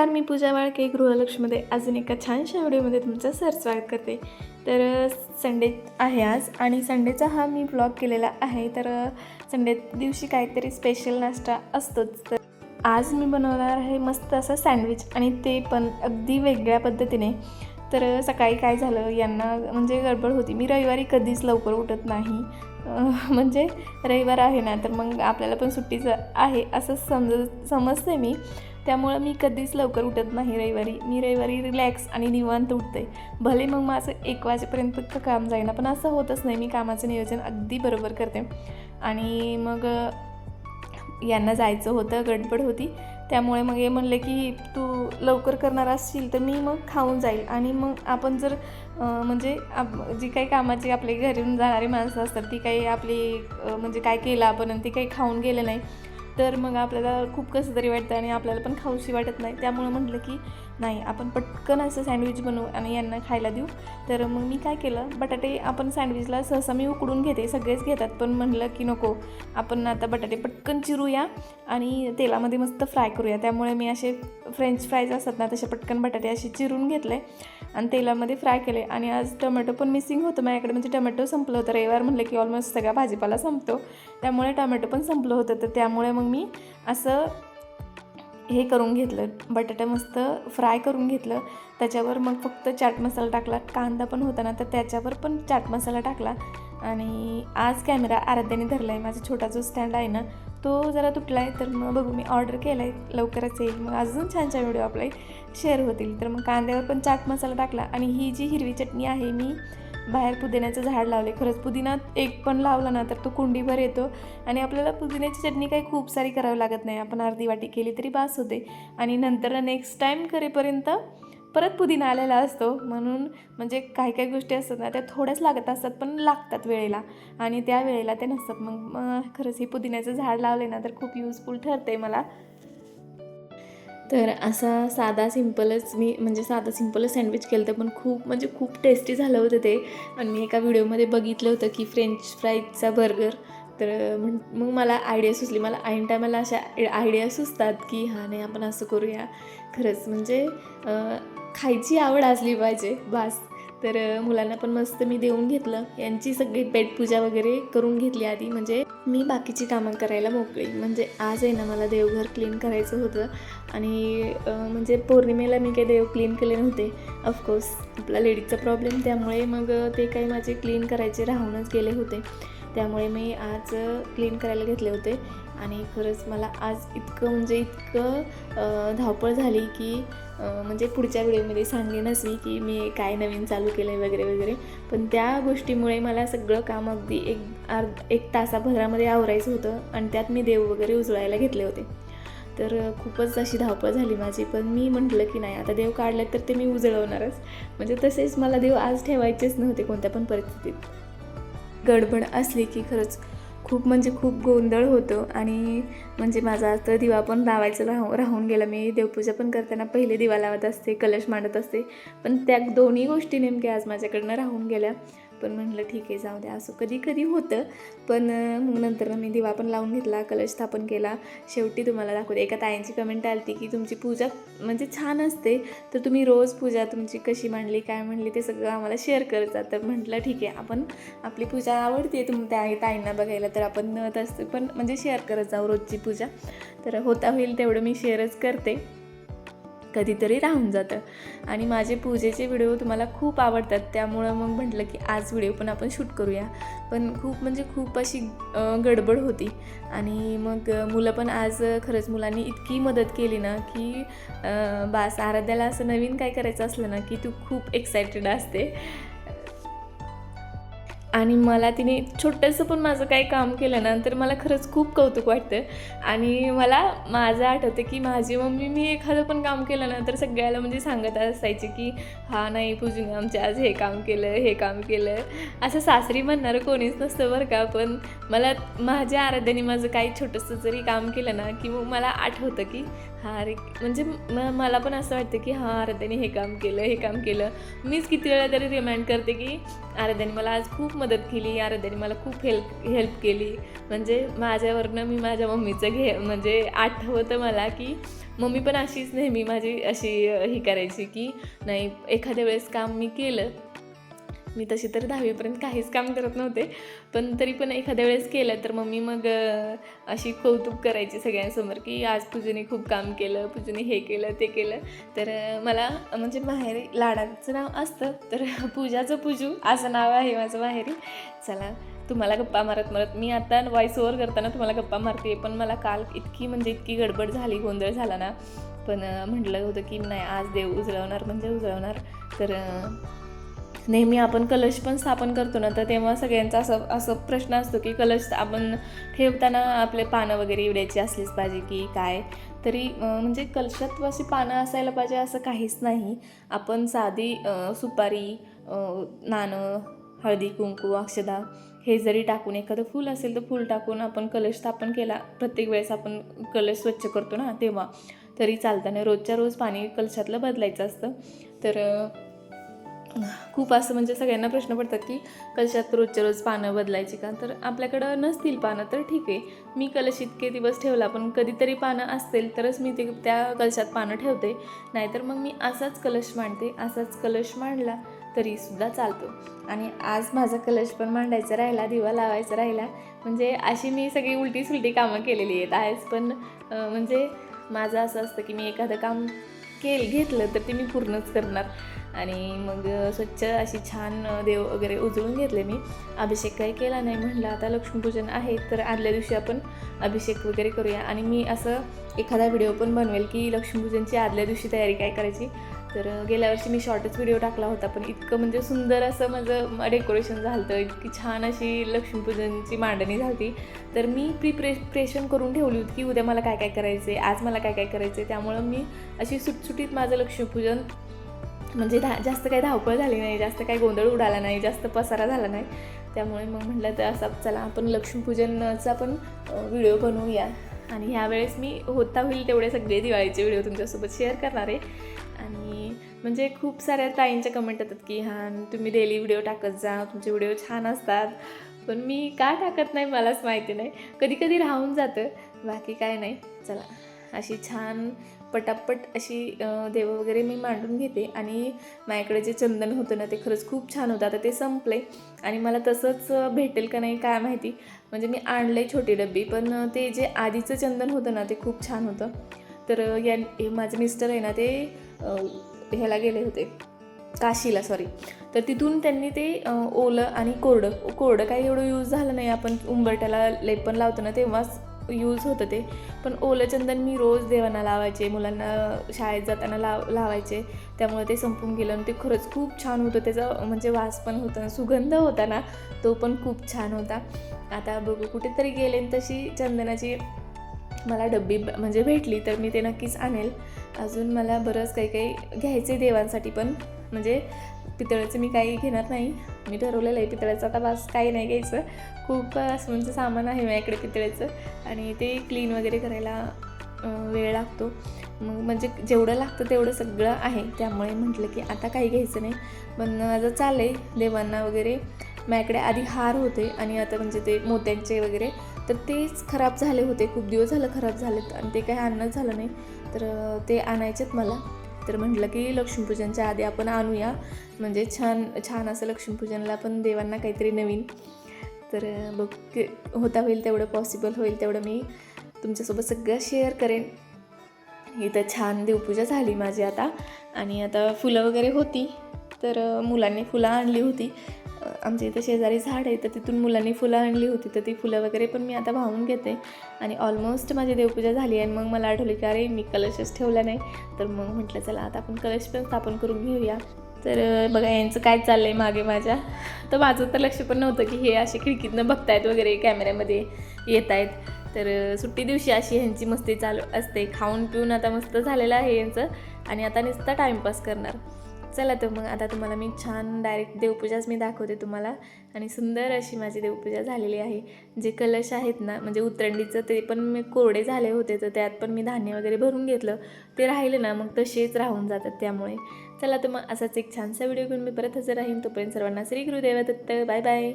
नमस्कार मी पूजा वाळके गृहलक्ष्मीमध्ये अजून एका छानशा व्हिडिओमध्ये तुमचं सर स्वागत करते. तर संडे आहे आज आणि संडेचा हा मी ब्लॉग केलेला आहे. तर संडे दिवशी काहीतरी स्पेशल नाश्ता असतोच. तर आज मी बनवणार आहे मस्त असं सँडविच आणि ते पण अगदी वेगळ्या पद्धतीने. तर सकाळी काय झालं यांना म्हणजे गडबड होती. मी रविवारी कधीच लवकर उठत नाही. म्हणजे रविवार आहे ना तर मग आपल्याला पण सुट्टीचं आहे असं समज समजते मी. त्यामुळं मी कधीच लवकर उठत नाही रविवारी. मी रविवारी रिलॅक्स आणि निवांत उठते. भले मग माझं एक वाजेपर्यंत काम जाईना पण असं होतच नाही. मी कामाचं नियोजन अगदी बरोबर करते. आणि मग यांना जायचं होतं गडबड होती. त्यामुळे मग हे म्हणले की तू लवकर करणार असशील तर मी मग खाऊन जाईल. आणि मग आपण जर म्हणजे आप जी काही कामाची आपली घरून जाणारी माणसं असतात ती काही आपली म्हणजे काय केलं आपण आणि ती काही खाऊन गेलं नाही तर मग आपल्याला खूप कसं तरी वाटतं आणि आपल्याला पण खाऊशी वाटत नाही. त्यामुळे म्हटलं की नाही आपण पटकन असं सँडविच बनवू आणि यांना खायला देऊ. तर मग मी काय केलं बटाटे आपण सँडविचला सहसा मी उकडून घेते सगळेच घेतात. पण म्हणलं की नको आपण आता बटाटे पटकन चिरूया आणि तेलामध्ये मस्त फ्राय करूया. त्यामुळे मी असे फ्रेंच फ्राईज असतात ना तसे पटकन बटाटे असे चिरून घेतले आणि तेलामध्ये फ्राय केले. आणि आज टोमॅटो पण मिसिंग होतं माझ्याकडे. म्हणजे टोमॅटो संपलं होतं. रविवार म्हणलं की ऑलमोस्ट सगळा भाजीपाला संपतो. त्यामुळे टोमॅटो पण संपलं होतं. तर त्यामुळे मग मी असं हे करून घेतलं. बटाटा मस्त फ्राय करून घेतलं. त्याच्यावर मग फक्त चाट मसाला टाकला. कांदा पण होता ना तर त्याच्यावर पण चाट मसाला टाकला. आणि आज कॅमेरा आराध्याने धरला आहे माझा छोटा जो स्टँड आहे ना तो जरा तुटला आहे तर मग बघू मी ऑर्डर केला आहे लवकरच येईल. मग अजून छान छान व्हिडिओ आपले शेअर होतील. तर मग कांद्यावर पण चाट मसाला टाकला. आणि ही जी हिरवी चटणी आहे मी बाहेर पुदिन्याचं झाड लावले खरंच पुदिना एक पण लावला ना तर तो कुंडीभर येतो. आणि आपल्याला पुदिन्याची चटणी काही खूप सारी करावी लागत नाही. आपण अर्धी वाटी केली तरी बास होते. आणि नंतर नेक्स्ट टाईम करेपर्यंत परत पुदिना आलेला असतो. म्हणून म्हणजे काही काही गोष्टी असतात ना त्या थोड्याच लागत असतात पण लागतात वेळेला. आणि त्या वेळेला ते नसतात. मग खरंच हे पुदिन्याचं झाड लावले ना तर खूप युजफुल ठरते मला. तर असा साधा सिम्पलच मी म्हणजे साधा सिम्पलच सँडविच केलं होतं पण खूप म्हणजे खूप टेस्टी झालं होतं ते. आणि मी एका व्हिडिओमध्ये बघितलं होतं की फ्रेंच फ्राईजचा बर्गर. तर म्हण मग मला आयडिया सुचली. मला ऐन टायमाला अशा आयडिया सुचतात की हां नाही आपण असं करूया. खरंच म्हणजे खायची आवड असली पाहिजे. बास. तर मुलांना पण मस्त मी देऊन घेतलं. यांची सगळी पेटपूजा वगैरे करून घेतली आधी. म्हणजे मी बाकीची कामं करायला मोकळी. म्हणजे आज आहे ना मला देवघर क्लीन करायचं होतं. आणि म्हणजे पौर्णिमेला मी काही देव क्लीन केले नव्हते. ऑफकोर्स आपला लेडीजचा प्रॉब्लेम त्यामुळे मग ते काही माझे क्लीन करायचे राहूनच गेले होते. त्यामुळे मी आज क्लीन करायला घेतले होते. आणि खरंच मला आज इतकं म्हणजे इतकं धावपळ झाली की म्हणजे पुढच्या व्हिडिओमध्ये सांगेनच मी की मी काय नवीन चालू केलं आहे वगैरे वगैरे. पण त्या गोष्टीमुळे मला सगळं काम अगदी एक अर्ध एक तासाभरामध्ये आवरायचं होतं आणि त्यात मी देव वगैरे उजळायला घेतले होते. तर खूपच अशी धावपळ झाली माझी. पण मी म्हटलं की नाही आता देव काढलं तर ते मी उजळवणारच. म्हणजे तसेच मला देव आज ठेवायचेच नव्हते कोणत्या पण परिस्थितीत. गडबड असली की खरंच खूप म्हणजे खूप गोंधळ होतो आणि म्हणजे माझा तर दिवा पण लावायचं राहू राहून गेला. मी देवपूजा पण करताना पहिले दिवा लावत असते कलश मांडत असते. पण त्या दोन्ही गोष्टी नेमक्या आज माझ्याकडनं राहून गेल्या. पण म्हटलं ठीक आहे जाऊ द्या असं कधी कधी होतं. पण मग नंतर मी दिवा पण लावून घेतला कलश स्थापन केला. शेवटी तुम्हाला दाखवते एका ताईंची कमेंट आली की तुमची पूजा म्हणजे छान असते तर तुम्ही रोज पूजा तुमची कशी मांडली काय म्हणली ते सगळं आम्हाला शेअर करत जातं म्हटलं ठीक आहे आपण आपली पूजा आवडते तुम त्या ताईंना बघायला तर आपण नत असते पण म्हणजे शेअर करत जाऊ रोजची पूजा. तर होता होईल तेवढं मी शेअरच करते. कधीतरी राहून जातं. आणि माझे पूजेचे व्हिडिओ तुम्हाला खूप आवडतात. त्यामुळं मग म्हटलं की आज व्हिडिओ पण आपण शूट करूया. पण खूप म्हणजे खूप अशी गडबड होती. आणि मग मुलं पण आज खरंच मुलांनी इतकी मदत केली ना की बास आराध्याला असं नवीन काय करायचं असलं ना की तू खूप एक्सायटेड असते. आणि मला तिने छोटंसं पण माझं काही काम केलं ना तर मला खरंच खूप कौतुक वाटतं आणि मला माझं आठवतं की माझी मम्मी मी एखादं पण काम केलं ना तर सगळ्याला म्हणजे सांगत असायची की हा नाही पूजून आमचे आज हे काम केलं हे काम केलं. असं सासरी म्हणणारं कोणीच नसतं बरं का. पण मला माझ्या आराध्याने माझं काही छोटंसं जरी काम केलं ना की मग मला आठवतं की हा रे म्हणजे म- मला पण असं वाटतं की हां आराध्याने हे काम केलं हे काम केलं. मीच किती वेळा तरी रिमाइंड करते की आराध्याने मला आज खूप मदत केली आराध्याने मला खूप हेल्प हेल्प केली. म्हणजे माझ्यावरनं मी माझ्या मम्मीचं घे म्हणजे आठवतं मला की मम्मी पण अशीच नेहमी माझी अशी ही करायची की नाही एखाद्या वेळेस काम मी केलं मी तशी तर दहावीपर्यंत काहीच काम करत नव्हते. पण तरी पण एखाद्या वेळेस केलं तर मम्मी मग अशी कौतुक करायची सगळ्यांसमोर की आज पूजेने खूप काम केलं पूजेने हे केलं ते केलं. तर मला म्हणजे माहेरी लाडाचं नाव असतं तर पूजाचं पूजू असं नाव आहे माझं माहेरी. चला तुम्हाला गप्पा मारत मारत मी आता वॉइस ओव्हर करताना तुम्हाला गप्पा मारते पण मला काल इतकी म्हणजे इतकी गडबड झाली गोंधळ झाला ना. पण म्हटलं होतं की नाही आज देव उजळवणार म्हणजे उजळवणार. तर नेहमी आपण कलश पण स्थापन करतो ना तर तेव्हा सगळ्यांचा असं असं प्रश्न असतो की कलश आपण ठेवताना आपले पानं वगैरे इवडायची असलीच पाहिजे की काय? तरी म्हणजे कलशात अशी पानं असायला पाहिजे असं काहीच नाही. आपण साधी सुपारी नाणं हळदी कुंकू अक्षदा हे जरी टाकून एखादं फूल असेल तर फूल टाकून आपण कलश स्थापन केला. प्रत्येक वेळेस आपण कलश स्वच्छ करतो ना तेव्हा. तरी चालताना रोजच्या रोज पाणी कलशातलं बदलायचं असतं. तर खूप असं म्हणजे सगळ्यांना प्रश्न पडतात की कलशात रोजच्या रोज पानं बदलायची का? तर आपल्याकडं नसतील पानं तर ठीक आहे. मी कलश इतके दिवस ठेवला पण कधीतरी पानं असतील तरच मी ते त्या कलशात पानं ठेवते. नाहीतर मग मी असाच कलश मांडते असाच कलश मांडला तरीसुद्धा चालतो. आणि आज माझा कलश पण मांडायचा राहिला दिवा लावायचा राहिला. म्हणजे अशी मी सगळी उलटी सुलटी कामं केलेली आहेत आहेच पण म्हणजे माझं असं असतं की मी एखादं काम केल घेतलं तर ते मी पूर्णच करणार. आणि मग स्वच्छ अशी छान देव वगैरे उजळून घेतले मी. अभिषेक काही केला नाही म्हटलं आता लक्ष्मीपूजन आहे तर आदल्या दिवशी आपण अभिषेक वगैरे करूया. आणि मी असं एखादा व्हिडिओ पण बनवेल की लक्ष्मीपूजनची आदल्या दिवशी तयारी काय करायची. तर गेल्या वर्षी मी शॉर्टच व्हिडिओ टाकला होता पण इतकं म्हणजे सुंदर असं माझं डेकोरेशन झालं होतं इतकी छान अशी लक्ष्मीपूजनची मांडणी झाली तर मी प्रिप्रेशन करून ठेवली होती की उद्या मला काय काय करायचं आहे आज मला काय काय करायचं आहे त्यामुळं मी अशी सुटसुटीत माझं लक्ष्मीपूजन म्हणजे धा जास्त काही धावपळ झाली नाही जास्त काही गोंधळ उडाला नाही जास्त पसारा झाला नाही. त्यामुळे मग म्हटलं तर असं चला आपण लक्ष्मीपूजनचा पण व्हिडिओ बनवूया. आणि ह्यावेळेस मी होता होईल तेवढे सगळे दिवाळीचे व्हिडिओ तुमच्यासोबत शेअर करणार आहे. आणि म्हणजे खूप साऱ्या ताईंच्या कमेंट येतात की हां तुम्ही डेली व्हिडिओ टाकत जा तुमचे व्हिडिओ छान असतात. पण मी का टाकत नाही मलाच माहिती नाही. कधी कधी राहून जातं बाकी काय नाही. चला अशी छान पटापट अशी देवं वगैरे मी मांडून घेते. आणि माझ्याकडे जे चंदन होतं ना ते खरंच खूप छान होतं. आता ते संपले आणि मला तसंच भेटेल का नाही काय माहिती. म्हणजे मी आणलं छोटी डब्बी पण ते जे आधीचं चंदन होतं ना ते खूप छान होतं. तर या हे माझे मिस्टर आहे ना ते ह्याला गेले होते. काशीला सॉरी. तर तिथून त्यांनी ते ओलं आणि कोरडं कोरडं काही एवढं यूज झालं नाही. आपण उंबरट्याला लेपन लावतो ना तेव्हाच यूज होतं ते. पण ओलं चंदन मी रोज देवांना लावायचे मुलांना शाळेत जाताना लाव लावायचे. त्यामुळे ते संपून गेलं आणि ते खरंच खूप छान होतं. त्याचा म्हणजे वास पण होता सुगंध होता ना तो पण खूप छान होता. आता बघू कुठेतरी गेले तशी चंदनाची मला डब्बी म्हणजे भेटली तर मी ते नक्कीच आणेल. अजून मला बरंच काही काही घ्यायचे देवांसाठी पण. म्हणजे पितळेचं मी काही घेणार नाही. मी ठरवलेलं आहे पितळेचं. आता बस काही नाही घ्यायचं. खूप असं म्हणजे सामान आहे माझ्याकडे पितळेचं. आणि ते क्लीन वगैरे करायला वेळ लागतो. मग म्हणजे जेवढं लागतं तेवढं सगळं आहे. त्यामुळे म्हटलं की आता काही घ्यायचं नाही. पण माझं चाललं आहे देवांना वगैरे. माझ्याकडे आधी हार होते आणि आता म्हणजे ते मोत्यांचे वगैरे. तर तेच खराब झाले होते. खूप दिवस झालं खराब झालेत आणि ते काही आणणंच झालं नाही. तर ते आणायचेत मला. तर म्हटलं की लक्ष्मीपूजनच्या आधी आपण आणूया. म्हणजे छान छान असं लक्ष्मीपूजनला पण देवांना काहीतरी नवीन. तर बघ होता होईल तेवढं पॉसिबल होईल तेवढं मी तुमच्यासोबत सगळं शेअर करेन. इथं छान देवपूजा झाली माझी आता. आणि आता फुलं वगैरे होती. तर मुलांनी फुलं आणली होती. आमच्या इथं शेजारी झाड आहे तर तिथून मुलांनी फुलं आणली होती तर ती फुलं वगैरे पण मी आता वाहून घेते. आणि ऑलमोस्ट माझी देवपूजा झाली आणि मग मला आठवली की अरे मी कलशच ठेवला नाही. तर मग म्हटलं चला आता आपण कलश पण स्थापन करून घेऊया. तर बघा यांचं काय चाललं आहे मागे माझ्या. तर माझं तर लक्ष पण नव्हतं की हे असे खिडकीतनं बघतायत वगैरे कॅमेऱ्यामध्ये येत आहेत तर सुट्टी दिवशी अशी ह्यांची मस्ती चालू असते. खाऊन पिऊन आता मस्त झालेलं आहे यांचं. आणि आता नुसता टाईमपास करणार. चला तर मग आता तुम्हाला मी छान डायरेक्ट देवपूजाच मी दाखवते तुम्हाला. आणि सुंदर अशी माझी देवपूजा झालेली आहे. जे कलश आहेत ना म्हणजे उतरंडीचं ते पण मी कोरडे झाले होते तर त्यात पण मी धान्य वगैरे भरून घेतलं. ते राहिलं ना मग तसेच राहून जातात त्यामुळे. चला तर मग असाच एक छानसा व्हिडिओ घेऊन मी परत हजर राहीन. तोपर्यंत सर्वांना श्री गुरुदेव दत्त. Bye bye.